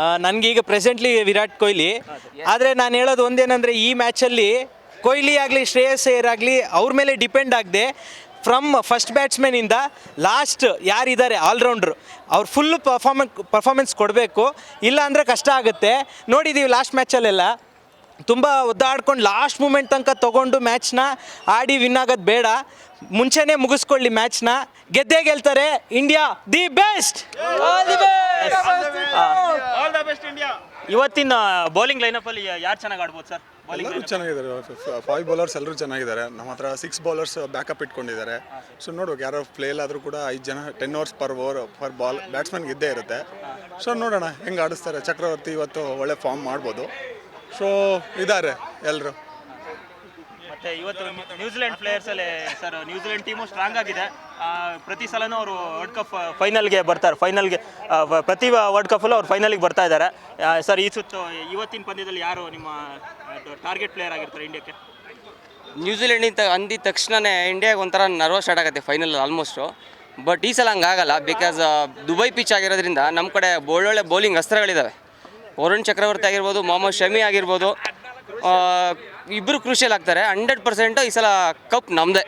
ನನಗೀಗ ಪ್ರೆಸೆಂಟ್ಲಿ ವಿರಾಟ್ ಕೊಹ್ಲಿ. ಆದರೆ ನಾನು ಹೇಳೋದು ಒಂದೇನಂದರೆ ಈ ಮ್ಯಾಚಲ್ಲಿ ಕೊಹ್ಲಿ ಆಗಲಿ, ಶ್ರೇಯಸ್ ಅಯ್ಯರ್ ಆಗಲಿ ಅವ್ರ ಮೇಲೆ ಡಿಪೆಂಡ್ ಆಗದೆ ಫ್ರಮ್ ಫಸ್ಟ್ ಬ್ಯಾಟ್ಸ್ಮನಿಂದ ಲಾಸ್ಟ್ ಯಾರಿದ್ದಾರೆ ಆಲ್ರೌಂಡ್ರು ಅವ್ರು ಫುಲ್ಲು ಪರ್ಫಾರ್ಮೆನ್ಸ್ ಪರ್ಫಾರ್ಮೆನ್ಸ್ ಕೊಡಬೇಕು. ಇಲ್ಲ ಅಂದರೆ ಕಷ್ಟ ಆಗುತ್ತೆ. ನೋಡಿದ್ದೀವಿ ಲಾಸ್ಟ್ ಮ್ಯಾಚಲ್ಲೆಲ್ಲ ತುಂಬ ಒದ್ದಾಡ್ಕೊಂಡು ಲಾಸ್ಟ್ ಮೂಮೆಂಟ್ ತನಕ ತೊಗೊಂಡು ಮ್ಯಾಚ್ನ ಆಡಿ ವಿನ್ ಆಗೋದು ಬೇಡ. ಮುಂಚೆನೇ ಮುಗಿಸ್ಕೊಳ್ಳಿ ಮ್ಯಾಚ್ನ ಗೆದ್ದೇ ಗೆಲ್ತಾರೆ. ಇಂಡಿಯಾ ದಿ ಬೆಸ್ಟ್ ಇವತ್ತಿನ ಬೌಲಿಂಗ್ ಲೈನಪ್ ಅಲ್ಲಿ ಯಾರು ಚೆನ್ನಾಗಿ ಆಡ್ಬೋದು ಸರ್? ಬೌಲಿಂಗ್ ಎಲ್ಲರೂ ಚೆನ್ನಾಗಿದ್ದಾರೆ. ಫೈವ್ ಬೌಲರ್ಸ್ ಎಲ್ಲರೂ ಚೆನ್ನಾಗಿದ್ದಾರೆ. ನಮ್ಮ ಹತ್ರ ಸಿಕ್ಸ್ ಬೌಲರ್ಸ್ ಬ್ಯಾಕಪ್ ಇಟ್ಕೊಂಡಿದ್ದಾರೆ. ಸೊ ನೋಡ್ಬೇಕು ಯಾರೋ ಪ್ಲೇಲಾದರೂ ಕೂಡ ಐದು ಜನ ten overs per over per ball ಬ್ಯಾಟ್ಸ್ಮನ್ಗೆ ಇದ್ದೇ ಇರುತ್ತೆ. ಸೊ ನೋಡೋಣ ಹೆಂಗೆ ಆಡಿಸ್ತಾರೆ. ಚಕ್ರವರ್ತಿ ಇವತ್ತು ಒಳ್ಳೆ ಫಾರ್ಮ್ ಮಾಡ್ಬೋದು. ಸೊ ಇದ್ದಾರೆ ಎಲ್ಲರೂ ಮತ್ತೆ ಇವತ್ತು ನ್ಯೂಜಿಲೆಂಡ್ ಪ್ಲೇಯರ್ಸ್ ಅಲ್ಲಿ sir New Zealand team strong ಆಗಿದೆ. ಪ್ರತಿ ಸಲನೂ ಅವರು ವರ್ಲ್ಡ್ ಕಪ್ ಫೈನಲ್ಗೆ ಬರ್ತಾರೆ. ಫೈನಲ್ಗೆ ಪ್ರತಿ ವರ್ಲ್ಡ್ ಕಪ್ಪಲ್ಲೂ ಅವ್ರು ಫೈನಲ್ಗೆ ಬರ್ತಾ ಇದ್ದಾರೆ. ಸರ್ ಈ ಸುತ್ತು, ಇವತ್ತಿನ ಪಂದ್ಯದಲ್ಲಿ ಯಾರು ನಿಮ್ಮ ಟಾರ್ಗೆಟ್ ಪ್ಲೇಯರ್ ಆಗಿರ್ತಾರೆ ಇಂಡಿಯಾಕ್ಕೆ ನ್ಯೂಜಿಲೆಂಡ್ ಇಂತ ಅಂದಿದ ತಕ್ಷಣನೇ ಇಂಡಿಯಾಗೆ ಒಂಥರ ನರ್ವಸ್ ಸ್ಟಾರ್ಟ್ ಆಗುತ್ತೆ ಫೈನಲ್ ಆಲ್ಮೋಸ್ಟು ಬಟ್ ಈ ಸಲ ಹಂಗಾಗಲ್ಲ ಬಿಕಾಸ್ ದುಬೈ ಪಿಚ್ ಆಗಿರೋದ್ರಿಂದ ನಮ್ಮ ಕಡೆ ಒಳ್ಳೊಳ್ಳೆ ಬೌಲಿಂಗ್ ಅಸ್ತ್ರಗಳಿದ್ದಾವೆ ವರುಣ್ ಚಕ್ರವರ್ತಿ ಆಗಿರ್ಬೋದು, ಮೊಹಮ್ಮದ್ ಶಮಿ ಆಗಿರ್ಬೋದು. ಇಬ್ಬರು ಕೃಷಿಯಲ್ಲಿ ಆಗ್ತಾರೆ. ಹಂಡ್ರೆಡ್ ಪರ್ಸೆಂಟು ಈ ಸಲ ಕಪ್ ನಮ್ಮದೇ